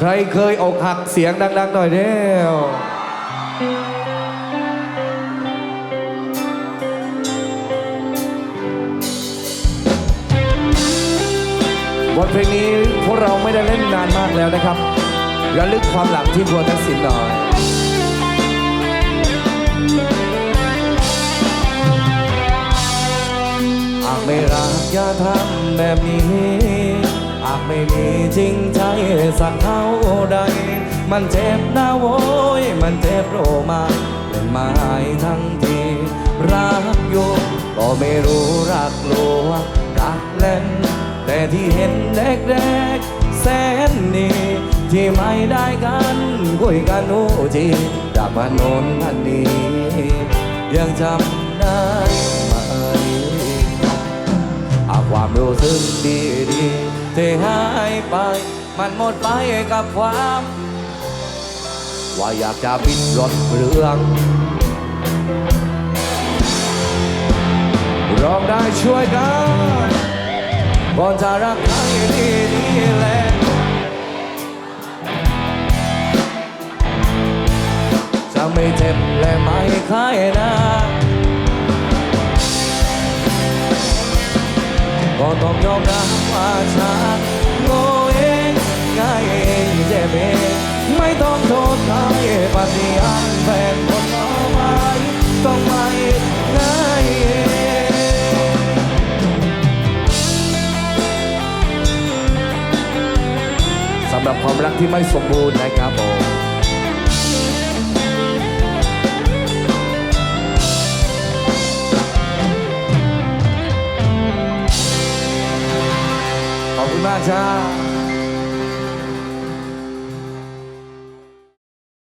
ใครเคยอกหักเสียงดัง ๆ หน่อยเร็วบทเพลงนี้พวกเราไม่ได้เล่นนานมากแล้วนะครับระลึกความหลังที่ครัวทักษิณหน่อยหากไม่รักอย่าทำแบบนี้ากไม่มีจริงใจสักเท่าใด มันเจ็บนะโว้ย มันเจ็บโรมาเป็นไม้ทั้งทีรักอยู่ก็ไม่รู้รักลวงรักเล่น แต่ที่เห็นเด็กๆแสนดีที่ไม่ได้กันคุยกันโอ้จีจากบ้านโน้นพันนี้ ยังจำได้ไหมอาความรู้สึกดีดีๆ ที่หายไป มันหมดไปกับความ ว่าอยากจะบินรถเรื่องร้องได้ช่วยกันก่อนจะรักใครที่นี่แหละจะไม่เจ็บและไม่คลายนะ ก็ต้องยอมรับว่าฉันโง่เองง่ายเองเจ็บเองไม่ต้องโทษใครปฏิญาณแฟนคนต่อไปต้องไม่ง่ายเองสำหรับความรักที่ไม่สมบูรณ์นะครับผม 맞아